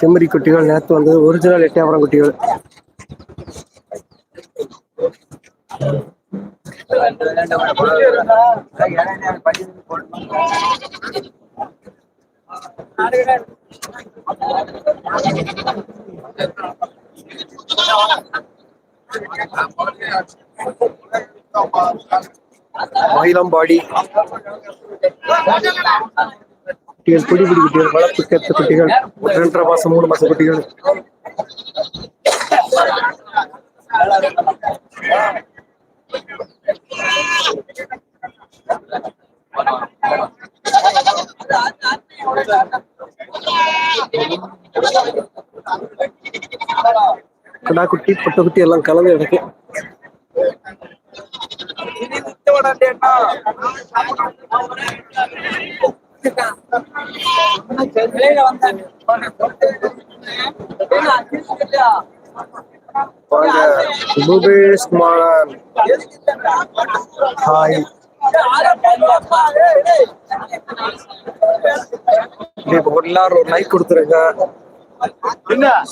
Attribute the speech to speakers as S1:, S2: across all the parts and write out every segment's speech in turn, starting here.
S1: செம்மறி குட்டிகள் நேற்று வந்தது ஒரிஜினல் எட்டியாபுரம் குட்டிகள். மயிலம்பாடி. குட்டிகள் குடி குடி குட்டிகள் வளர்ப்பு கேத்த குட்டிகள் ரெண்டரை மாசம் மூணு மாசம் குட்டிகள். கடா குட்டி பொட்டை குட்டி ஹாய் எல்லாரும் ஒரு லைக் கொடுத்துருங்க.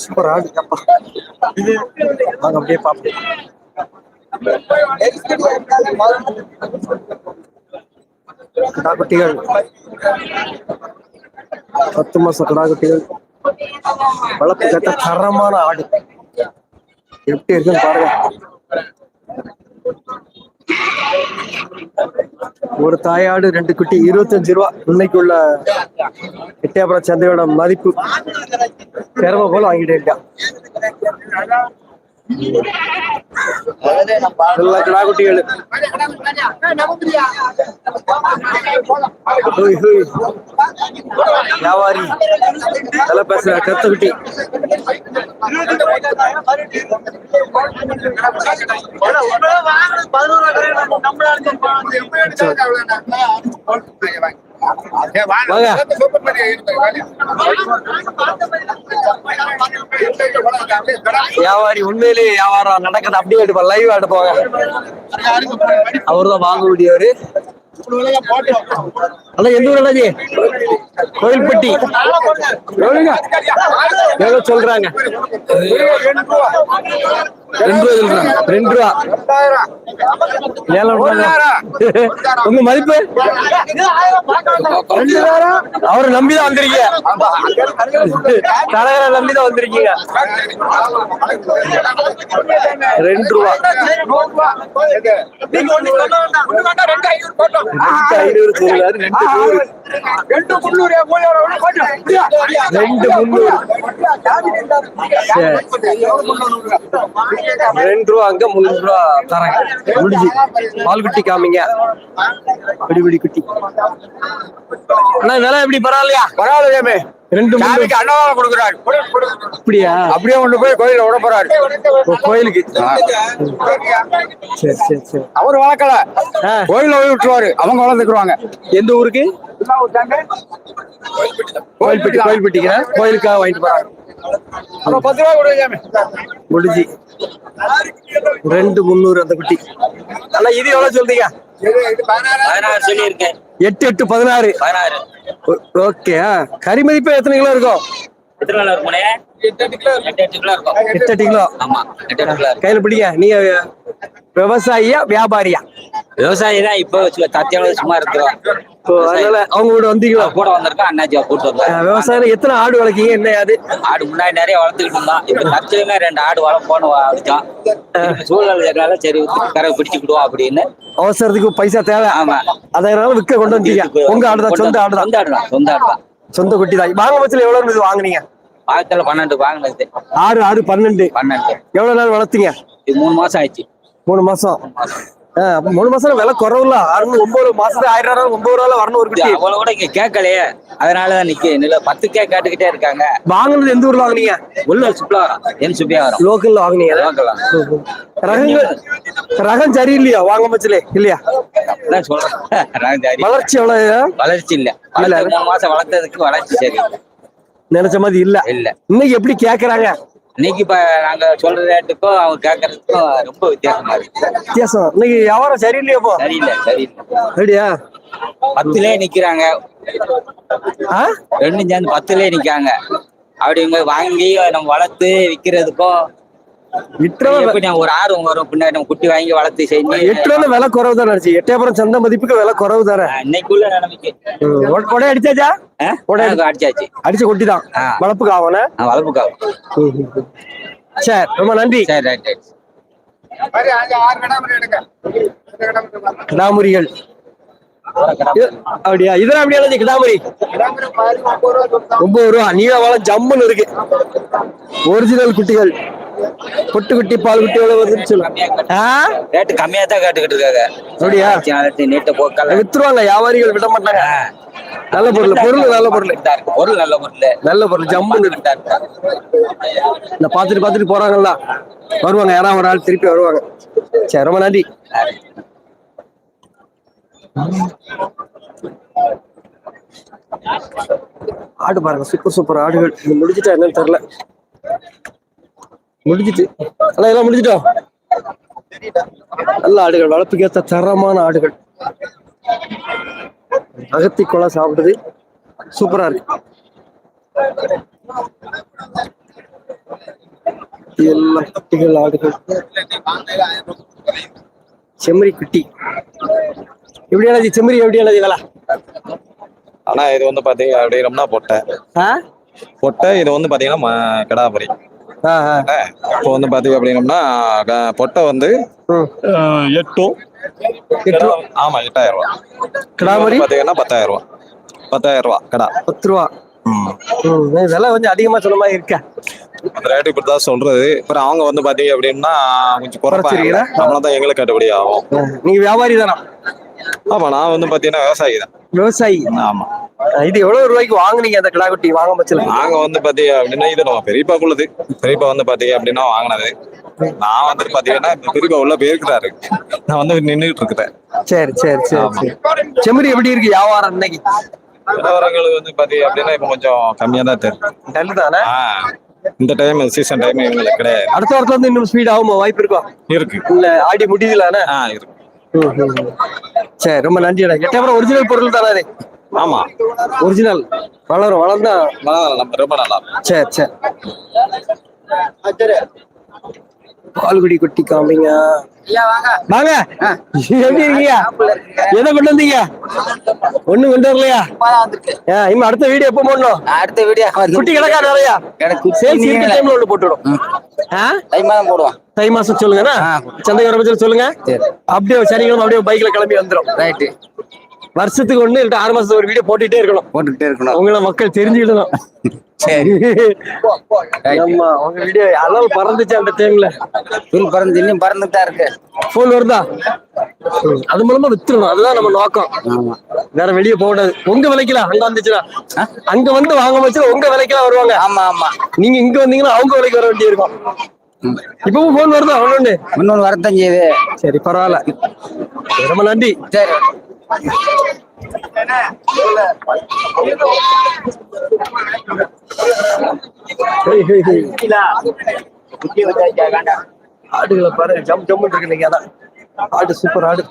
S1: சூப்பர் அப்பா வாங்க அப்படியே பார்ப்போம். கடா குட்டிகள் பத்து மாச கடாகத்தில் குட்டிகள் வளர்ப்பு கேட்ட தரமான ஆடு. எப்படி இருக்குன்னு பாருங்க. ஒரு தாயாடு ரெண்டு குட்டி இருபத்தஞ்சு ரூபா. இன்னைக்கு உள்ள எட்டியாபுரம் சந்தையோட மதிப்பு. திறமை போல வாங்கிட்டு இருக்கான் எல்லா கிடா குட்டிகள் ஹோய், ஹோய். வியாபாரி. நல்லா பேசுற கத்த குட்டி. வாங்க வியாபாரி உண்மையிலேயே வியாபாரம் நடக்குது. அப்படியே எடுப்போம் லைவ் எடுப்பாங்க அவர்தான் வாங்க முடியவரு. அண்ணா எந்த ஊர் அண்ணாஜி கோயில்பட்டி. எவ்வளவு சொல்றாங்க? ரெண்டு ரூபா சொல்றாங்க. ரெண்டு ரூபா. உங்க மதிப்பு? அவரை நம்பிதான் வந்திருக்கீங்க. தலைவரை நம்பிதான் வந்திருக்கீங்க. ரெண்டு ரூபா. ரெண்டு முந்நூறு ரூபா அங்க முந்நூறு ரூபா தரேன். முடிஞ்சு பால் குட்டி காமிங்க. பிடி பிடி குட்டி. அண்ணா விலை எப்படி பரவாயில்லையா?
S2: பரவாயில்லையாமே.
S1: ரெண்டு
S2: சாமிக்கு அன்னதானம் கொடுக்குறாரு.
S1: அப்படியா?
S2: அப்படியே கொண்டு போய் கோயில விட போறாரு.
S1: கோயிலுக்கு. சரி சரி சரி.
S2: அவர் வளர்க்கல. கோயில போய் விட்டுருவாரு. அவங்க வளர்ந்துக்குருவாங்க
S1: எந்த ஊருக்கு? கோயில்பட்டி கோயில்பட்டிக்கு கோயிலுக்காக வாங்கிட்டு போறாங்க
S2: பத்து ரூபா கொடுங்க
S1: முடிஞ்சு. ரெண்டு முந்நூறு அந்த குட்டி. அண்ணா இது எவ்வளவு சொல்றீங்க? எட்டு எட்டு பதினாறு. ஓகே கறி மதிப்பு எத்தனை கிலோ இருக்கும்?
S3: எத்தனை கிலோ இருக்கும்னே எட்டு கிலோ ஆமா
S1: கையில பிடிங்க. நீங்க விவசாயியா வியாபாரியா?
S3: விவசாயி தான் இப்போ தத்தியாவது சும்மா இருக்கிறோம்
S1: அதனால அவங்க கூட வந்தீங்களா?
S3: கூட வந்திருக்கோம் அண்ணாச்சியா கூட்டு வந்தோம்
S1: விவசாயம் எத்தனை ஆடு வளர்க்கீங்க? என்ன அது?
S3: ஆடு முன்னாடி நிறைய வளர்த்துக்கிட்டு இருந்தோம் இப்ப ரெண்டு ஆடு வளர்ப்போன்னு வச்சோம் இருக்கிறனால சரி கரை பிடிச்சுக்கிடுவோம் அப்படின்னு.
S1: அவசரத்துக்கு பைசா தேவை.
S3: ஆமா.
S1: அதனால விற்க கொண்டு வந்தீங்க. உங்க ஆடுதான் சொந்த ஆடுதான்.
S3: சொந்த ஆடு தான் சொந்த ஆடு தான்
S1: சொந்த குட்டி தான் வாங்க பட்சத்துல எவ்வளவு இது வாங்குனீங்க?
S3: ஆயிரத்துல பன்னெண்டு வாங்கினது.
S1: ஆறு ஆறு பன்னெண்டு.
S3: பன்னெண்டு.
S1: எவ்வளவு நாள் வளர்த்தீங்க?
S3: இது மூணு மாசம் ஆயிடுச்சு.
S1: மூணு மாசம். மூணு மாசம் விலை குறவுல அறுநூறு ஒன்பது மாசத்துக்கு ஆயிரம் ரூபாய் ஒன்பது ரூபாய் வரணும் ஒரு குட்டி.
S3: அவ்வளவு கூட இங்க கேட்கலையே. அதனாலதான் நிக்க. இல்ல பத்து கே கேட்டுக்கிட்டே இருக்காங்க.
S1: வாங்குனது எந்த ஊர்ல வாங்குனீங்க?
S3: உள்ள சுப்ளா என் சுப்பியா வரும்.
S1: லோக்கல்ல வாங்குனீங்க. ரகங்கள் ரகம் சரியில்லையா? வாங்க பட்சலே இல்லையா?
S3: சொல்றேன்.
S1: வளர்ச்சி எவ்வளவு
S3: வளர்ச்சி இல்ல. மூணு மாசம் வளர்த்ததுக்கு வளர்ச்சி சரி.
S1: நினைச்ச மாதிரி இல்ல.
S3: இல்ல.
S1: இன்னைக்கு எப்படி கேக்குறாங்க?
S3: இன்னைக்கு இப்ப நாங்க சொல்ற ரேட்டுக்கும் அவங்க கேட்கறதுக்கும் ரொம்ப வித்தியாசமா இருக்கு.
S1: வித்தியாசம். இன்னைக்கு வியாபாரம் சரியில்லையா போ
S3: சரியில்லை சரியில்லை.
S1: அப்படியா?
S3: பத்துலயே நிக்கிறாங்க. ரெண்டும் சேர்ந்து பத்துலயே நிக்காங்க அப்படிங்க வாங்கி நம்ம வளர்த்து நான் ஒரு ஆர்வம் வரும். பின்னாடி நம்ம குட்டி வாங்கி வளர்த்து செஞ்சு
S1: எட்டு ரூபா விலை குறவு தானே ஆச்சு எட்டயபுரம் சந்தை மதிப்புக்கு விலை குறவு தானே
S3: இன்னைக்குள்ள நிலைமைக்கு.
S1: அடிச்சாச்சா? உடனே
S3: அடிச்சாச்சு.
S1: அடிச்ச கொட்டி தான். வளர்ப்புக்கு ஆவன
S3: ஆ, வளர்ப்புக்காகும்.
S1: சரி ரொம்ப நன்றி.
S3: சரி ரைட் ரைட்
S1: அப்படியா? இதெல்லாம் அப்படியா ஒன்பது ரூபா வாழை ஜம்முன்னு இருக்கு. ஒரிஜினல் குட்டிகள். பொட்டு குட்டி பால் குட்டி எவ்வளவு வருதுன்னு
S3: ரேட்டு கம்மியா தான் கேட்டுக்கிட்டு இருக்காங்க
S1: அப்படியா
S3: நீட்ட போக்கல
S1: வித்துருவாங்க வியாபாரிகள் விட மாட்டாங்க. நல்ல பொருள் பொருள் நல்ல பொருள்.
S3: பொருள் நல்ல பொருள்.
S1: நல்ல பொருள் ஜம்முன்னு இருக்கு. இந்த பாத்துட்டு பாத்துட்டு போறாங்கல்ல. வருவாங்க யாராவது ஒரு ஆள் திருப்பி வருவாங்க. சரி ரொம்ப நன்றி. ஆடு பாருங்க சூப்பர் சூப்பர் ஆடுகள். இது முடிஞ்சிட்டா என்னன்னு தெரியல. முடிஞ்சிட்டு அண்ணா எல்லாம் முடிஞ்சிட்டோம் நல்ல ஆடுகள் வளர்ப்புக்கு ஏத்த தரமான ஆடுகள். அகத்தி குளம் சாப்பிடுது சூப்பரா இருக்கு. எல்லாம் குட்டிகள் ஆடுகள். செம்மறி குட்டி. எப்படி எழுதி செம்மறி எப்படி எழுதி வேலை
S4: ஆனா இது வந்து பாத்தீங்க அப்படின்னம்னா பொட்டை.
S1: ஆ?
S4: பொட்டை இது வந்து பாத்தீங்கன்னா கிடாபரி. இப்போ வந்து பாத்தீங்க அப்படின்னம்னா க- பொட்டை வந்து எட்டும்
S1: எட்டு. ரூபா
S4: ஆமா எட்டாயிரம் ரூபா. இது வந்து பாத்தீங்கன்னா பத்தாயிரம் ரூபா. பத்தாயிரம் ரூபா கடா.
S1: பத்து ரூபா.
S4: ம்.
S1: ம் இது விலை கொஞ்சம் அதிகமா சொன்ன மாதிரி இருக்கா.
S4: அந்த ரேட்டு இப்படி தான் சொல்றது. அப்புறம் அவங்க வந்து பாத்தீங்க அப்படின்னா கொஞ்சம் குறைப்பாங்க
S1: குறைச்சிருக்கீங்களா?
S4: நம்மள தான் எங்களுக்கு கட்டுப்படி ஆகும்.
S1: நீங்க வியாபாரி தானா?
S4: ஆமா நான் வந்து பாத்தீங்கன்னா விவசாயி தான்.
S1: விவசாயி?
S4: ஆமா.
S1: இது எவ்வளவு ரூபாய்க்கு வாங்குனீங்க அந்த கிடா குட்டி வாங்க பட்சல
S4: நாங்க வந்து பாத்தீங்க அப்படின்னா இது நம்ம பெரியப்பாக்குள்ளது. பெரியப்பா வந்து பாத்தீங்க அப்படின்னா வாங்கினது. நான் வந்து பாத்தீங்கன்னா பெரியப்பா உள்ள போயிருக்கிறாரு. நான் வந்து நின்றுட்டு இருக்கிறேன்.
S1: சரி சரி சரி செம்மறி எப்படி இருக்கு வியாபாரம் இன்னைக்கு?
S4: வியாபாரங்களுக்கு வந்து பாத்தீங்க அப்படின்னா இப்ப கொஞ்சம் கம்மியா தான் தெரியும்
S1: டல்லு தானே
S4: இந்த டைம் சீசன் டைம் எங்களுக்கு கிடையாது.
S1: அடுத்த வாரத்துல இருந்து இன்னும் ஸ்பீட் ஆகுமா? வாய்ப்பு இருக்கும்
S4: இருக்கு.
S1: இல்ல ஆடி முடியலானே
S4: ஆ இருக்கு.
S1: சரி ரொம்ப நன்றிடா எட்டயபுரம் ஒரிஜினல் பொருள் தானே அது
S4: ஆமா.
S1: ஒரிஜினல் வளரும் வளர்ந்தா
S4: ரொம்ப நல்லா.
S1: சரி சரி பால்குடி குட்டி காமிங்க. வாங்க. எப்படி இருக்கீங்க? எதை கொண்டு வந்தீங்க? ஒண்ணும் கொண்டு வரலையா? இனிமே அடுத்த வீடியோ எப்போ போடணும்?
S3: அடுத்த வீடியோ
S1: குட்டி கிடக்கா நிறையா டைம்ல ஒண்ணு போட்டுடும்
S3: போடுவான்.
S1: தை மாசம் சொல்லுங்கண்ணா. சந்தை வர சொல்லுங்க. அப்படியே சனிக்கிழமை அப்படியே பைக்ல கிளம்பி வந்துரும்.
S3: ரைட்டு
S1: வருஷத்துக்கு ஒண்ணு இல்ல ஆறு மாசத்துக்கு ஒரு வீடியோ போட்டுட்டே இருக்கணும்.
S3: போட்டுக்கிட்டே இருக்கணும்.
S1: உங்களை மக்கள் தெரிஞ்சுக்கிடணும்.
S3: சரி.
S1: ஆமா உங்க வீடியோ அதனால பறந்துச்சு அந்த டைம்ல
S3: புல் பறந்து இன்னும் பறந்துட்டு இருக்கு.
S1: போன் வருதா? அது மூலமா வித்துடணும் அதுதான் நம்ம நோக்கம். வேற வெளியே போகக்கூடாது. உங்க விலைக்கலாம் அங்க வந்துச்சுன்னா அங்க வந்து வாங்க வச்சு உங்க விலைக்கெல்லாம் வருவாங்க.
S3: ஆமா ஆமா.
S1: நீங்க இங்க வந்தீங்கன்னா அவங்க விலைக்கு வர வேண்டிய இருக்கும் இப்பவும் போன் வருதா ஒண்ணு?
S3: இன்னொன்னு வரத்தான் செய்யுது.
S1: சரி பரவாயில்ல. ரொம்ப நன்றி.
S3: சரி.
S1: ஆடுகளை பாரு ஜம் ஜம் இருக்கு நீங்க அதான். ஆடு சூப்பர் ஆடு.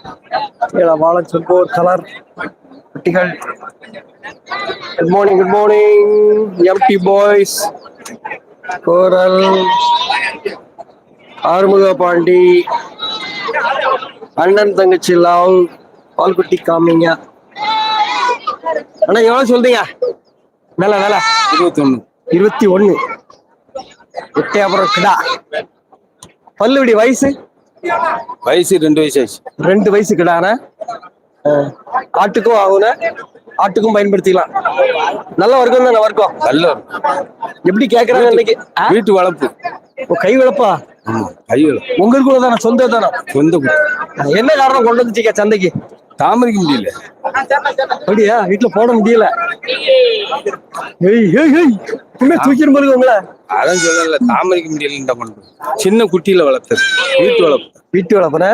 S1: வாழன் சொல்போர் கலர் குட்டிகள். Good morning good morning MD boys கோரல். ஆறுமுக பாண்டி அண்ணன் தங்கச்சி லவ் பால்குட்டி காமிங்க. அண்ணா எவ்வளவு சொல்றீங்க? வேலை வேலை
S3: இருபத்தி ஒண்ணு
S1: இருபத்தி ஒண்ணு அப்புறம் கிடா. பல்லுடி வயசு?
S3: வயசு ரெண்டு வயசு ஆச்சு.
S1: ரெண்டு வயசு கிடான ஆட்டுக்கும் ஆகுன ஆட்டுக்கும் பயன்படுத்திக்கலாம். நல்ல வர்க்கம் தானே வர்க்கம்?
S3: நல்ல
S1: எப்படி கேக்குறாங்க இன்னைக்கு?
S3: வீட்டு வளர்ப்பு.
S1: கை வளப்பா
S3: கையில்
S1: உங்களுக்கு தானே சொந்த தானே
S3: சொந்த
S1: என்ன காரணம் கொண்டு வந்துட்டீங்க சந்தைக்கு?
S3: தாமரிக்க முடியல.
S1: அப்படியா? வீட்டுல போட முடியல. தூக்கிடும் போது உங்களை.
S3: அதான் சொல்லல தாமரிக்க முடியல பண்றது சின்ன குட்டியில வளர்த்தது. வீட்டு வளர்ப்பு.
S1: வீட்டு வளர்ப்புன?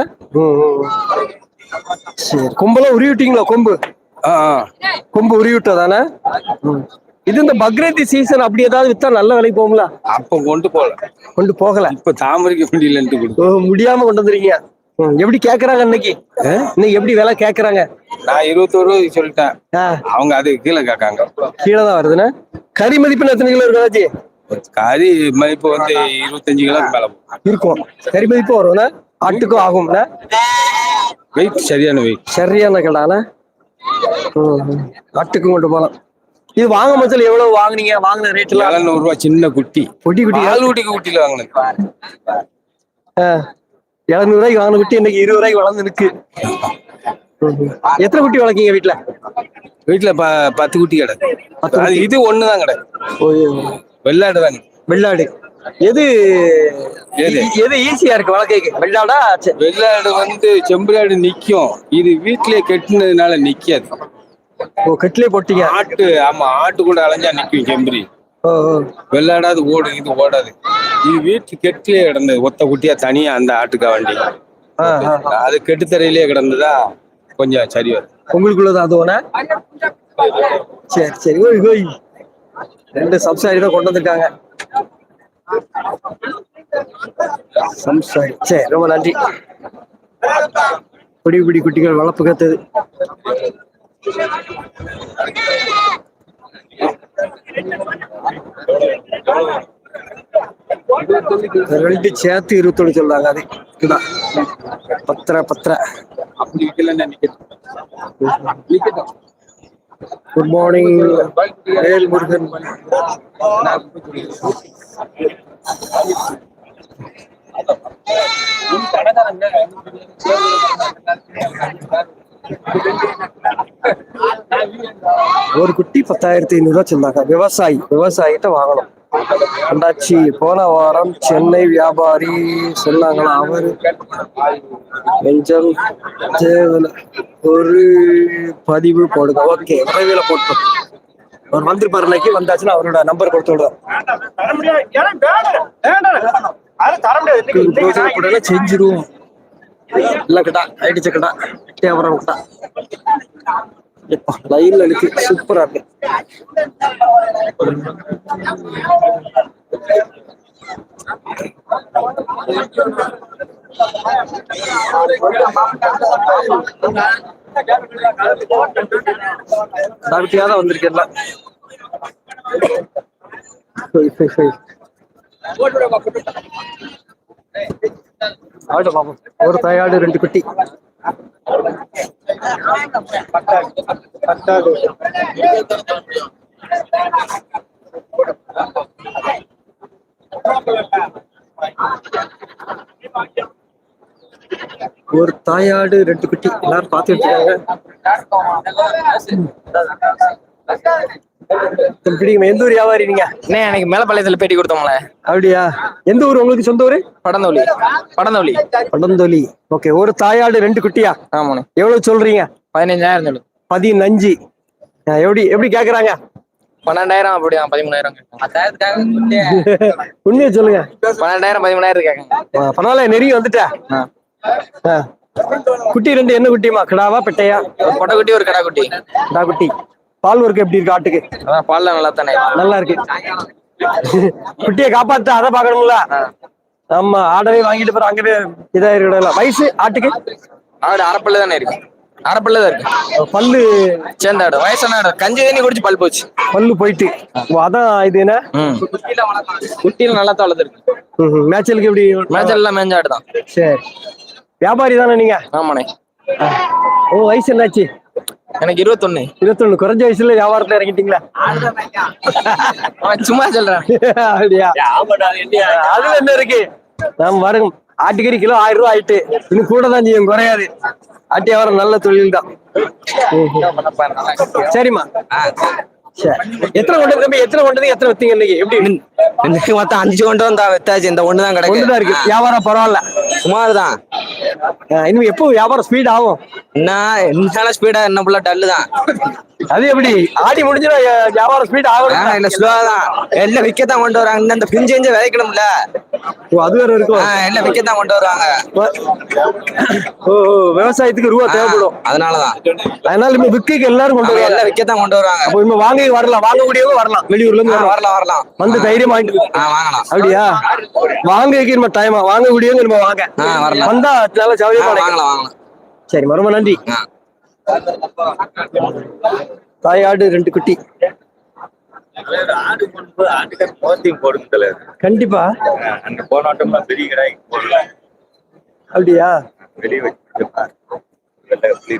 S1: சரி கொம்பெல்லாம் உருவி விட்டீங்களா கொம்பு. கொம்பு உருவி விட்டதானே இது இந்த பக்ரீத் சீசன் அப்படி ஏதாவது வித்தா நல்ல விலைக்கு போகும்ல
S3: அப்ப கொண்டு போல
S1: கொண்டு போகல.
S3: இப்ப தாமரிக்க முடியலன்ட்டு
S1: முடியாம கொண்டு வந்துருக்கீங்க. எப்படி கேக்குறாங்க இன்னைக்கு? இன்னைக்கு எப்படி விலை கேக்குறாங்க?
S2: நான் இருபத்தோரு ரூபாய்க்கு சொல்லிட்டேன். அவங்க அது கீழே கேட்காங்க.
S1: கீழே தான் வருதுண்ணே கறி மதிப்பு எத்தனை கிலோ இருக்கும் ராஜி?
S2: கறி மதிப்பு வந்து இருபத்தஞ்சு கிலோ மேல
S1: இருக்கும். கறி மதிப்பு வரும்ண்ணே ஆட்டுக்கும் ஆகும்ண்ணே
S2: வெயிட் சரியான வெயிட்
S1: சரியான கடாண்ணே ம், ஆட்டுக்கும் கொண்டு போகலாம். இது வாங்க மச்சல் எவ்வளவு வாங்குனீங்க? வாங்கின ரேட்ல
S2: எழுநூறு ரூபாய் சின்ன குட்டி.
S1: குட்டி குட்டி.
S2: பால் குட்டிக்கு குட்டியில வாங்கினது
S1: எழுநூறு ரூபாய்க்கு வாங்கின குட்டி இன்னைக்கு இருபது ரூபாய்க்கு வளர்ந்து. எத்தனை குட்டி வளர்க்கீங்க வீட்டுல
S2: வீட்டுல ப பத்து குட்டி கடை. இது ஒண்ணுதான் கடை. வெள்ளாடு தாங்க
S1: வெள்ளாடு. எது
S2: எது?
S1: எது ஈஸியா இருக்கு வளர்க்க வெள்ளாடா.
S2: வெள்ளாடு வந்து செம்பரியாடு நிக்கும். இது வீட்லயே கெட்டினதுனால நிக்காது.
S1: ஓ கட்டிலே போட்டீங்க.
S2: ஆட்டு ஆமா ஆட்டு கூட அலைஞ்சா நிக்கும் செம்பரி. வெள்ளாடாது ஓடும் இது ஓடாது. இது வீட்டு கெட்டிலே கிடந்தது. ஒத்த குட்டியா தனியா அந்த ஆட்டுக்கா வண்டி. அது கெட்டுத்தரையிலேயே கிடந்ததா? கொஞ்சம் சரி வரும்.
S1: உங்களுக்குள்ளது அதுவனா சரி சரி. ஓய் ஓய். ரெண்டு சம்சாரி தான் கொண்டு வந்திருக்காங்க. சம்சாரி சரி ரொம்ப நன்றி. பிடி பிடி குட்டிகள் வளர்ப்பு கத்தது. ரெண்டு சேர்த்து இருபத்தொன்னு சொல்றாங்க அது இதுதான் பத்திர பத்திர. குட் மார்னிங் வேல் முருகன் ஒரு குட்டி பத்தாயிரத்தி ஐநூறு ரூபா சொன்னாங்க விவசாயி விவசாயிட்ட வாங்கணும். அண்டாச்சி போன வாரம் சென்னை வியாபாரி சொன்னாங்களா அவரு தேவல ஒரு பதிவு போடுங்க. ஓகே விரைவில் போட்டோம் அவர் வந்திருப்பாரு இன்னைக்கு வந்தாச்சுன்னா அவரோட நம்பர் கொடுத்து விடுறோம். செஞ்சிருவோம். இல்ல கடா ஆயிடுச்சு கடா தேவரம் கடா லைவ்ல இருக்கு சூப்பரா இருக்கு. சாப்பிட்டியா தான் வந்திருக்கேன் ஆடு பாப்போம். ஒரு தாயாடு ரெண்டு குட்டி. ஒரு தாயாடு ரெண்டு குட்டி எல்லாரும் பார்த்துட்டு இருக்காங்க எந்த ஊர் வியாபாரி நீங்க?
S5: அண்ணே எனக்கு மேலப்பாளையத்துல பேட்டி கொடுத்தோம்ல.
S1: அப்படியா? எந்த ஊர் உங்களுக்கு சொந்த ஊரு?
S5: படந்தோலி படந்தோலி
S1: படந்தொலி ஓகே ஒரு தாயாடு ரெண்டு குட்டியா?
S5: ஆமாண்ணே.
S1: எவ்வளவு சொல்றீங்க?
S5: பதினஞ்சாயிரம் சொல்லு
S1: பதினஞ்சு. எப்படி எப்படி கேக்குறாங்க?
S5: பன்னெண்டாயிரம் அப்படியா? பதிமூணாயிரம்
S1: உண்மையை சொல்லுங்க.
S5: பன்னெண்டாயிரம் பதிமூணாயிரம் கேட்காங்க
S1: ஆ, பரவாயில்ல நெருங்கி வந்துட்டா. குட்டி ரெண்டு என்ன குட்டிமா கிடாவா பெட்டையா?
S5: ஒரு பொட்டை குட்டி ஒரு கடா குட்டி.
S1: கிடா குட்டி. பால் ஒர்க் எப்படி இருக்கு ஆட்டுக்கு?
S5: அதான் பால்ல நல்லா தானே
S1: நல்லா இருக்கு. குட்டியை காப்பாத்து அதை பாக்கணும்ல ஆமா ஆடவே வாங்கிட்டு போற அங்கவே இதா இருக்கல வயசு ஆட்டுக்கு?
S5: ஆடு அரைப்பல்ல தானே இருக்கு. அரைப்பல்ல தான் இருக்கு.
S1: பல்லு
S5: சேர்ந்த ஆடு வயசான ஆடு கஞ்சி தண்ணி குடிச்சு பல் போச்சு.
S1: பல்லு போயிட்டு. ஓ, அதான் இது என்ன?
S5: குட்டியில நல்லா தான் வளர்ந்துருக்கு
S1: ம்ஹும். மேய்ச்சலுக்கு எப்படி?
S5: மேட்சல் எல்லாம் தான்
S1: சரி. வியாபாரி தானே நீங்க?
S5: ஆமாண்ணே.
S1: ஓ வயசு என்னாச்சு?
S5: எனக்கு இருபத்தொன்னு.
S1: இருபத்தொன்னு. குறைஞ்ச வயசுல வியாபாரத்துல இறங்கிட்டீங்களா?
S5: சும்மா சொல்றேன்.
S1: அப்படியா? அதுல என்ன இருக்கு? நாம் வரும் ஆட்டுக்கறி கிலோ ஆயிரம் ரூபாய் ஆயிட்டு. இன்னும் கூட தான் செய்யும் குறையாது. ஆட்டு வியாபாரம் நல்ல தொழில் தான். சரிம்மா. சரி. எத்தனை கொண்டு தம்பி? எத்தனை கொண்டது எத்தனை வித்தீங்க இன்னைக்கு? எப்படி?
S5: இன்னைக்கு மொத்தம் அஞ்சு கொண்டு வந்தா வித்தாச்சு. இந்த ஒண்ணு தான்
S1: ஒண்ணுதான் இருக்கு. வியாபாரம் பரவாயில்ல.
S5: சுமார் தான்
S1: இன்னும் எப்போ வியாபாரம் ஸ்பீட் ஆகும்?
S5: என்ன என்ன ஸ்பீடா என்ன ஃபுல்லா டல்லு தான்
S1: அது எப்படி? ஆடி முடிஞ்சிடும் வியாபாரம் ஸ்பீட் ஆகும்
S5: இல்ல ஸ்லோவா தான் எல்லாம் விக்கத்தான் கொண்டு வராங்க. இந்த பிஞ்சு பிஞ்சு விதைக்கணும்ல
S1: ஓ அது வேற இருக்கும்.
S5: எல்லாம் விக்கத்தான் கொண்டு வருவாங்க.
S1: ஓ விவசாயத்துக்கு ரூபா தேவைப்படும்.
S5: அதனாலதான்.
S1: அதனால இனிமே விக்கைக்கு எல்லாரும் கொண்டு வருவாங்க.
S5: எல்லாம் விக்கத்தான் கொண்டு வருவாங்க.
S1: அப்போ இனிமே வாங்க வரலாம். வாங்கக்கூடியவங்க வரலாம். வெளியூர்ல இருந்து வரலாம்.
S5: வரலாம்
S1: வந்து தைரியம் வாங்கிட்டு அப்படியா? வாங்கக்கு நம்ம டைம் வாங்கக்கூடியவங்க நம்ம வாங்க. வந்தா நல்லா.
S5: வாங்கலாம்
S1: சரி ரொம்ப நன்றி. தாயாடு ரெண்டு குட்டி. கண்டிப்பா. அப்படியா?
S6: வெளியே வச்சு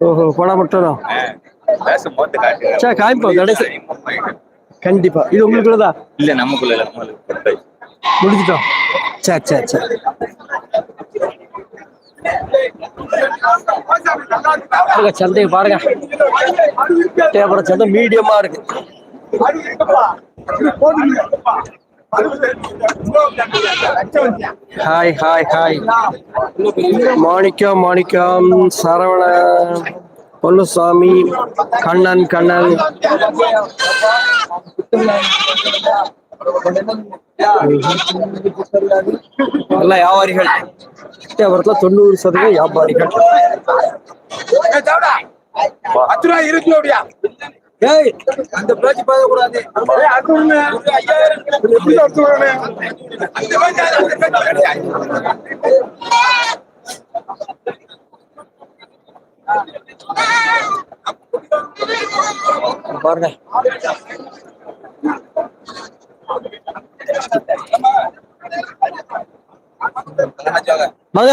S1: ஓஹோ போனா மட்டும் தான்
S6: பேச மொத்த காட்டு
S1: சே காமிப்போம் கடைசி. கண்டிப்பா. இது உங்களுக்குள்ளதா?
S6: இல்ல நமக்குள்ள இல்ல நம்மளுக்கு
S1: முடிச்சிட்டோம் சரி சரி சரி பாருங்க சந்தையை பாருங்க. தேவைப்பட சந்தை மீடியமா இருக்கு. Hi hi hi Manikkam Manikkam. Saravana Ponnusamy Kannan Kannan. நல்ல வியாபாரிகள். தேவரத்துல தொண்ணூறு சதவீதம் வியாபாரிகள். ஏய், அந்த பேச்சு பேசக்கூடாது. பாருங்க. வாங்க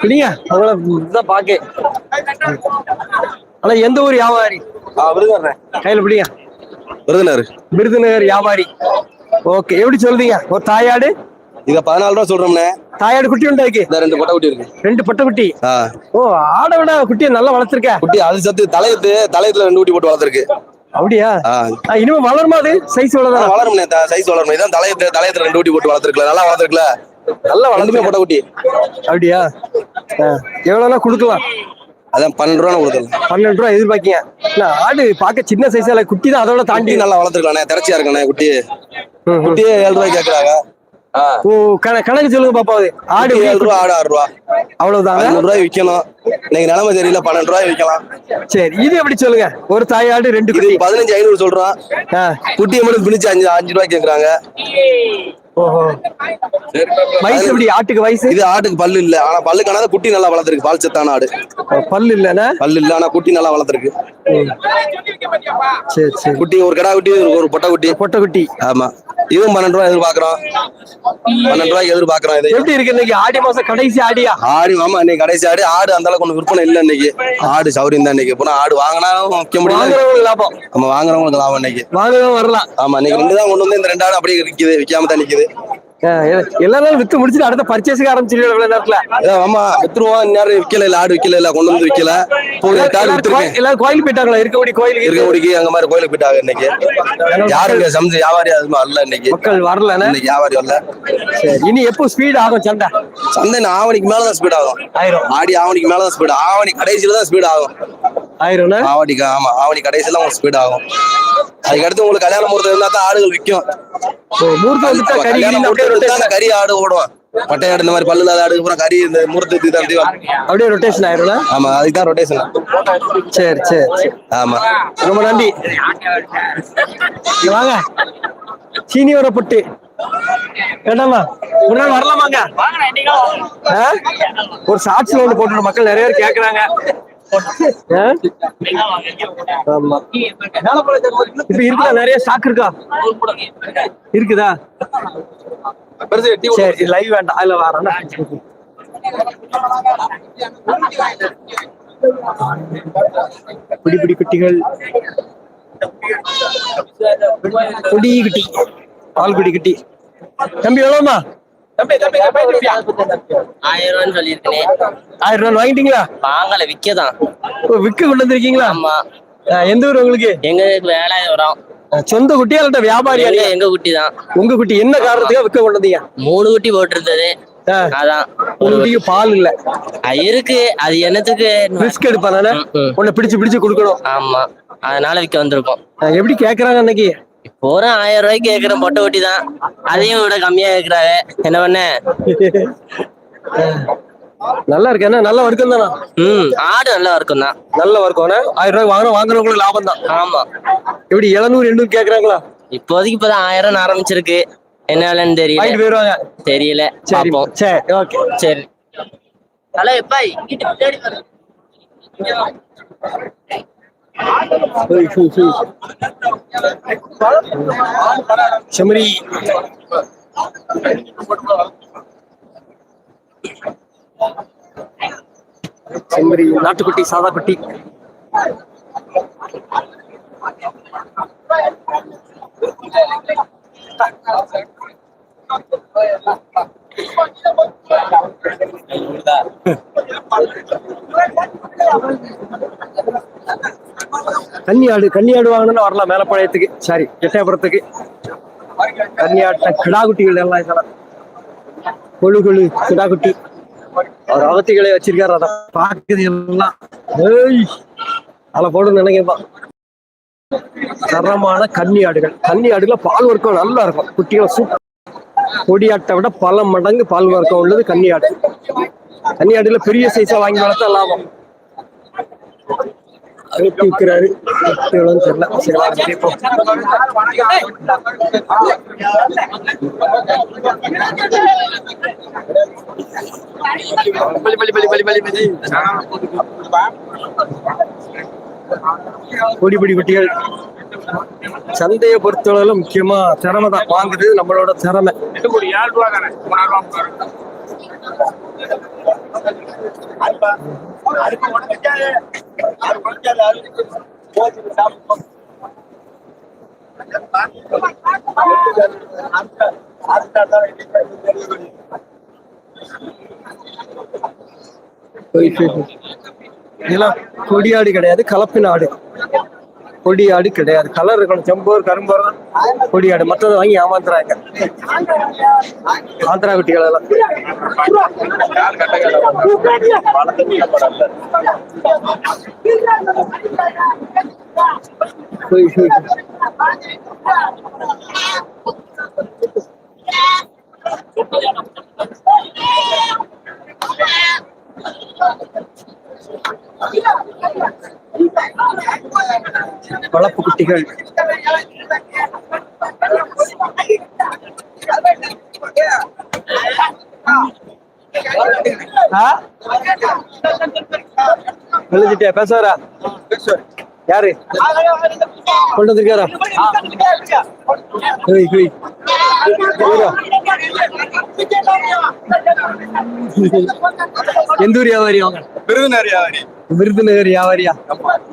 S1: பிடிங்க உங்களை தான் பாக்க. ஆனா எந்த ஊர் வியாபாரி? கையில பிடிங்க.
S7: விருதுநர்
S1: விருதுநகர் வியாபாரி. ஓகே எப்படி சொல்றீங்க? ஒரு தாயாடு?
S7: இத பதினாலு ரூபா சொல்றோம்னே.
S1: தாயாடு குட்டி உண்டாக்கி
S7: இந்த ரெண்டு பொட்டை குட்டி இருக்கு.
S1: ரெண்டு பட்டை குட்டி? ஓ ஆடை விட குட்டியை நல்லா வளர்த்துருக்க?
S7: குட்டி அது சத்து தலையத்து தலையத்துல ரெண்டு குட்டி போட்டு வளர்த்துருக்கு.
S1: அப்படியா? இனிமே வளருமா அது? சைஸ்
S7: ஆ,
S1: வளர்தான்
S7: வளரும்னே சைஸ் வளரும் இதான் தலையத்து தலையத்துல ரெண்டு குட்டி போட்டு வளர்த்துருக்கல. நல்லா வளர்த்துருக்கல.
S1: நல்லா வளர்ந்துமே
S7: பொட்டை குட்டி.
S1: அப்படியா? எவ்வளவுனா கொடுக்கலாம்.
S7: அதான் பன்னெண்டு ரூபா கொடுத்துருக்கேன்.
S1: பன்னெண்டு ரூபா எதிர்பார்க்கீங்க. இல்ல ஆடு பார்க்க சின்ன சைஸ் இல்ல குட்டி தான் அதோட தாண்டி
S7: நல்லா வளர்த்துருக்கலாண்ணே. திறச்சியா இருக்கானே குட்டி. குட்டியே ஏழு ரூபாய் கேக்குறாங்க.
S1: ஓ கணக்கு சொல்லுங்க பாப்பா ஆடு
S7: ஏழு ரூபா ஆடு ஆறு ரூபா.
S1: அவ்வளவுதாங்க
S7: பதினொரு ரூபாய் விற்கணும் இன்னைக்கு நிலைமை தெரியல பன்னெண்டு ரூபாய் விற்கலாம்
S1: சரி இது எப்படி சொல்லுங்க? ஒரு தாயாடு ரெண்டு
S7: இது
S1: குட்டி.
S7: பதினஞ்சு ஐநூறு சொல்றோம் குட்டியை மட்டும் பிடிச்சு அஞ்சு அஞ்சு ரூபாய் கேக்குறாங்க.
S1: வயசு எப்படி? ஆட்டுக்கு வயசு?
S7: இது ஆட்டுக்கு பல்லு இல்ல. ஆனா பல்லு காணாத குட்டி நல்லா வளர்த்துருக்கு பால் சத்தான ஆடு.
S1: பல்லு இல்லைன்னா
S7: பல்லு இல்ல ஆனா குட்டி நல்லா வளர்த்துருக்கு.
S1: சரி சரி.
S7: குட்டி ஒரு கடா குட்டி ஒரு பொட்டை குட்டி.
S1: பொட்டை குட்டி.
S7: ஆமா. இதுவும் பன்னெண்டு ரூபாய் எதிர்பார்க்கறோம். பன்னெண்டு ரூபாய்க்கு எதிர்பார்க்கறோம் இது.
S1: எப்படி இருக்கு இன்னைக்கு? ஆடி மாசம் கடைசி ஆடியா?
S7: ஆடு ஆமா இன்னைக்கு கடைசி ஆடு. ஆடு அந்த அளவுக்கு ஒண்ணு விற்பனை இல்ல இன்னைக்கு. ஆடு சௌரியம் தான் இன்னைக்கு. போனா ஆடு வாங்கினாலும் முடியல.
S1: வாங்குறவங்களுக்கு லாபம்.
S7: நம்ம வாங்குறவங்களுக்கு லாபம் இன்னைக்கு.
S1: வாங்குறவங்க வரலாம்.
S7: ஆமா இன்னைக்கு ரெண்டு தான் கொண்டு வந்து இந்த ரெண்டு ஆடு அப்படியே விற்கிது விற்காம தான் நிக்குது.
S1: ஆ, எ- எல்லா நாளும் வித்து முடிச்சுட்டு அடுத்த பர்ச்சேஸுக்கு ஆரம்பிச்சிருக்கீங்க இவ்வளவு நேரத்துல.
S7: ஆமா வித்துருவோம். இந்நேரம் விக்கல இல்ல ஆடு விக்கல இல்ல கொண்டு வந்து விக்கல.
S1: எல்லாரும்
S7: வித்துருக்கு
S1: கோயில்- எல்லாரும் கோயில் போயிட்டாங்களா? இருக்கக்கூடிய கோயிலுக்கு?
S7: இருக்க முடிக்கி அங்க மாதிரி கோயிலுக்கு போயிட்டாங்க இன்னைக்கு. யாருங்க சமைச்சு வியாபாரி அதுமா வரல இன்னைக்கு.
S1: மக்கள் வரலன்னு
S7: இன்னைக்கு வியாபாரி வரல.
S1: இனி எப்போ ஸ்பீட் ஆகும் சண்டை?
S7: சந்தை ஆவணிக்கு மேலதான் ஸ்பீட் ஆகும்.
S1: ஆயிரும்.
S7: ஆடி ஆவணிக்கு மேலதான் ஸ்பீட் ஆவணி கடைசியில தான் ஸ்பீட் ஆகும்.
S1: ஆயிரும்னா
S7: ஆவணிக்கு ஆமா. ஆவணி கடைசியில உங்களுக்கு ஸ்பீட் ஆகும். அதுக்கடுத்து உங்களுக்கு கல்யாண முகூர்த்தம் இருந்தா தான் ஆடுகள் விற்கும்.
S1: மூர்த்தம் வந்துட்டா கறி
S7: கல்யாண முகூர்த்தம் கறி ஆடு ஓடும் பட்டை ஆடு இந்த மாதிரி பல்லு இல்லாத ஆடு அப்புறம் கறி இந்த முகூர்த்தத்துக்கு தான் அப்படியே
S1: ரொட்டேஷன் ஆயிரும்னா
S7: ஆமா அதுக்கு தான் ரொட்டேஷன்
S1: சரி சரி.
S7: ஆமா.
S1: ரொம்ப நன்றி. இங்க வாங்க. சீனி வர பொட்டு. வேண்டாமா? ஒரு நாள் வரலாமாங்க? ஒரு ஷார்ட்ஸ்ல ஒண்ணு போட்டு மக்கள் நிறைய பேர் கேக்குறாங்க? ஆமா. இப்ப இருக்குதா நிறைய ஸ்டாக் இருக்கா? இருக்குதா சரி லைவ் வேண்டாம் அதுல வரேன் பிடி பிடி குட்டிகள். குடி குட்டி. பால் குடி குட்டி. தம்பி எவ்வளவுமா
S8: ஆயிரம் ரூபான்னு சொல்லியிருக்கேன்.
S1: ஆயிரம் ரூபாய் வாங்கிட்டீங்களா?
S8: வாங்கல விக்கதான்.
S1: விக்க கொண்டு வந்திருக்கீங்களா?
S8: ஆமா.
S1: எந்த ஊர் உங்களுக்கு?
S8: எங்க வேலாயுதம் வரும்
S1: சொந்த குட்டியா இல்ல வியாபாரியா
S8: எங்க குட்டி தான்.
S1: உங்க குட்டி என்ன காரணத்துக்காக விக்க கொண்டு வந்தீங்க?
S8: மூணு குட்டி போட்டிருந்தது. அதான்.
S1: உங்க குட்டிக்கு பால் இல்ல.
S8: இருக்கு. அது என்னத்துக்கு?
S1: ரிஸ்க் எடுப்பானே. உன்னை பிடிச்சு பிடிச்சு கொடுக்கணும்.
S8: ஆமா. அதனால விக்க வந்திருக்கோம்.
S1: எப்படி கேக்குறாங்க அன்னைக்கு?
S8: ஒரு ஆயிரம் ரூபாய்க்கு கேக்குற மொட்டை குட்டி தான். அதையும் விட கம்மியா கேக்குறாங்க. என்ன பண்ண?
S1: நல்லா இருக்கு என்ன? நல்ல வர்க்கம் தானா?
S8: ம் ஆடு நல்லா இருக்கும் தான்.
S1: நல்ல வர்க்கம். ஆயிரம் ரூபாய் வாங்கினா வாங்குறவங்களுக்கு லாபம் தான்.
S8: ஆமா.
S1: எப்படி எழுநூறு எண்ணூறு கேக்குறாங்களா?
S8: இப்போதைக்கு இப்பதான் ஆயிரம் ஆரம்பிச்சிருக்கு. என்ன விலைன்னு தெரியல.
S1: போயிருவாங்க.
S8: தெரியல.
S1: சரி சரி ஓகே.
S8: சரி. ஹலோ எப்பா இங்கிட்டு வர
S1: செமரி. செம்மறி நாட்டுக்குட்டி சாதா குட்டி கன்னியாடு கன்னியாடு வாங்கணும்னு வரலாம் மேலப்பாளையத்துக்கு. சாரி எட்டயபுரத்துக்கு. கன்னியாட்ட கிடாகுட்டிகள் எல்லாம் இதெல்லாம். கொழு கொழு கிடாகுட்டி. அவர் அகத்திகளை வச்சிருக்காரு அதை பாக்குது எல்லாம். ஏய் அதில் போடுன்னு நினைக்கிறதான் தரமான கன்னி ஆடுகள் கன்னி ஆடுல பால் வர்க்கம் நல்லா இருக்கும். குட்டிகளை சூப்பர். கொடியாட்டை விட பல மடங்கு பால் வர்க்கம் உள்ளது கன்னி ஆடு கன்னி ஆடுல பெரிய சைஸா வாங்கி வளர்த்தா லாபம். அழுத்தி விற்கிறாரு எவ்வளோன்னு தெரியல. சரி வாங்க கேட்போம். பொடி குட்டிகள். சந்தையை பொறுத்தளவுல முக்கியமா திறமை தான் வாங்குறது நம்மளோட திறமை. கொடியாடு கிடையாது கலப்பின ஆடு. கொடியாடு கிடையாது. கலர் இருக்கணும் செம்போர் கரும்போர் கொடியாடு. மற்றதை வாங்கி ஏமாத்துறாங்க. ஆந்திரா குட்டிகள் எல்லாம் Thank you. வளர்ப்பு குட்டிகள் ஆ? எழுதிட்டியா பேசுவாரா யாரு கொண்டு வந்திருக்காரா ஏய், ஏய். இவரா? எந்த ஊர் வியாபாரி அவங்க
S7: விருதுநகர் வியாபாரி
S1: விருதுநகர் வியாபாரியா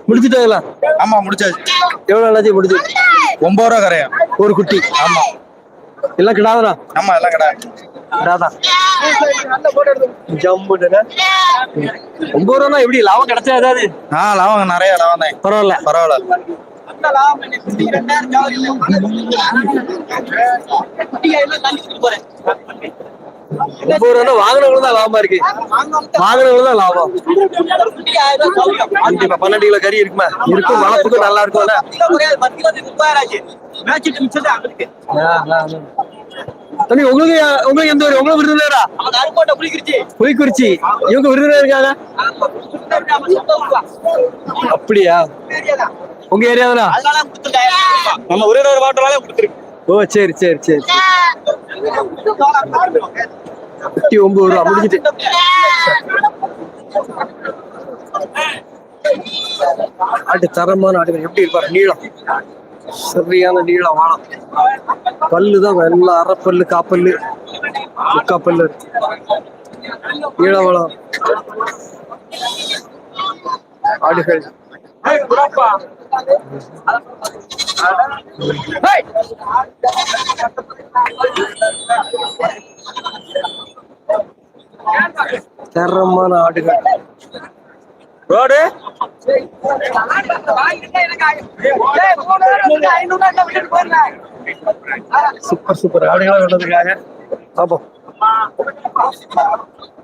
S1: முடிச்சுட்டாங்களா
S7: ஆமா முடிச்சாச்சு.
S1: எவ்வளவு நாளாச்சு முடிச்சு?
S7: ஒன்பது ரூபா கரையா.
S1: ஒரு குட்டி. ஆமா. எல்லாம் கிடாதா
S7: ஆமா எல்லாம் கிடையாது
S1: கிடாதான் ஒன்பது ரூபா எப்படி? லாபம் கிடைச்சா ஏதாவது?
S7: ஆ லாபம் நிறைய லாபம் தான்.
S1: பரவாயில்ல.
S7: பரவாயில்ல.
S1: முப்பது ரூபா வாங்கினவங்களும் தான் லாபமா இருக்கு. வாங்கினவங்களும் தான் லாபம். கண்டிப்பா பன்னெண்டு கிலோ கறி இருக்குமா? இருக்கும் வளர்ப்புக்கும் நல்லா இருக்கும்ல தம்பி உங்களுக்கு உங்களுக்கு எந்த ஊர்? உங்களுக்கு விருதுநகரா புலிக்குறிச்சி. இவங்க விருதுநகர் இருக்காங்க? அப்படியா? உங்க ஏரியாவில
S7: நம்ம விருதுநகர் மாவட்டம்னாலே கொடுத்துருக்கு.
S1: ஓ சரி சரி சரி. நூத்தி ஒன்பது ரூபா முடிஞ்சிட்டு. ஆட்டு தரமான ஆடுகள் எப்படி இருப்பாரு? நீளம். சரியான நீளம் வாழம் பல்லு தான் எல்லாம் அரைப்பல்லு காப்பல்லு. முக்காப்பல்லு. நீள வாழம் ஆடுகள். தரமான ஆடுகள். Road super super. ஆடுகளா கொண்டதுக்காக பாப்போம்.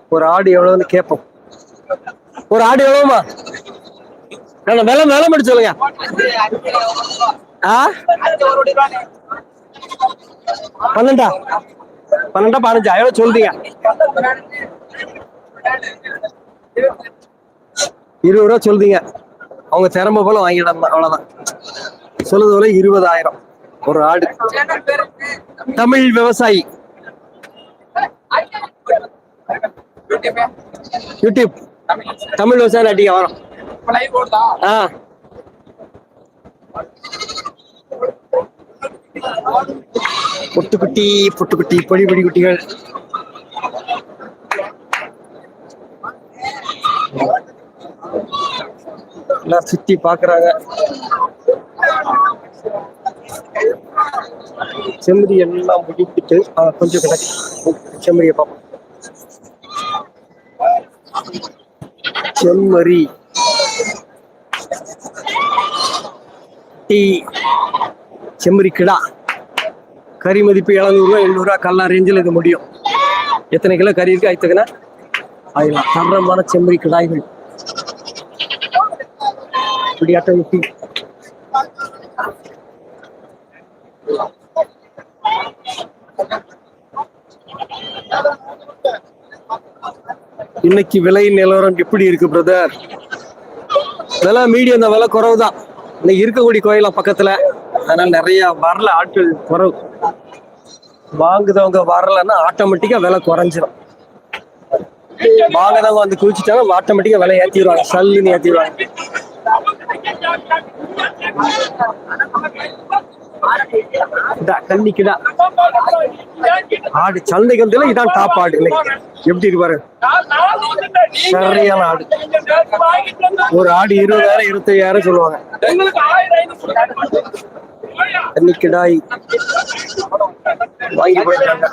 S1: ஒரு ஆடு எவ்வளவுன்னு கேட்போம். ஒரு ஆடு எவ்வளவுமா? நான் விலை விலை மட்டும் சொல்லுங்க. ஆ? பன்னெண்டா? பன்னெண்டா பதினஞ்சா? எவ்வளோ சொல்றீங்க. இருபது ரூபா சொல்றீங்க. அவங்க திறமை போல வாங்கிடலாம் அவ்வளவுதான். சொல்லுது போல இருபதாயிரம். ஒரு ஆடு. தமிழ் விவசாயி. யூடியூப். தமிழ் விவசாயம் அடிக்க வரோம். பொட்டுக்குட்டி பொட்டுக்குட்டி பொடி பொடி குட்டிகள். எல்லாம் சுத்தி பாக்குறாங்க. செம்மறி எல்லாம் முடித்துட்டு கொஞ்சம் கிடக்கு. செம்மறியை பார்ப்போம். செம்மறி. டீ செம்மறி கிடா கறி மதிப்பு எழுநூறுவா எண்ணூறுவா கல்லாம் ரேஞ்சில் இது முடியும். எத்தனை கிலோ கறி இருக்கு? ஐத்துக்குன்னா ஆயிரம். தரமான செம்மறி கிடாய்கள் இப்படியாட்டம் டீ இன்னைக்கு விலை நிலவரம் எப்படி இருக்கு பிரதர் விலை மீடியம் இந்த விலை குறைவு தான் இன்னைக்கு இருக்கக்கூடிய கோயிலாம் பக்கத்துல. அதனால நிறைய வரல ஆட்கள் குறவு. வாங்குதவங்க வரலன்னா ஆட்டோமேட்டிக்கா விலை குறைஞ்சிரும். வாங்குறவங்க வந்து குளிச்சுட்டாங்க ஆட்டோமேட்டிக்கா விலை ஏற்றிடுவாங்க சல்லுன்னு ஏற்றிடுவாங்க இதா, ஆடு சந்தைகள் வந்து இதான் டாப் ஆடு எப்படி இருப்பாரு சரியான ஆடு. ஒரு ஆடு இருபதாயிரம் இருபத்தையாயிரம் சொல்லுவாங்க. தண்ணிக்கிடாய் வாங்கி போயிருக்காங்க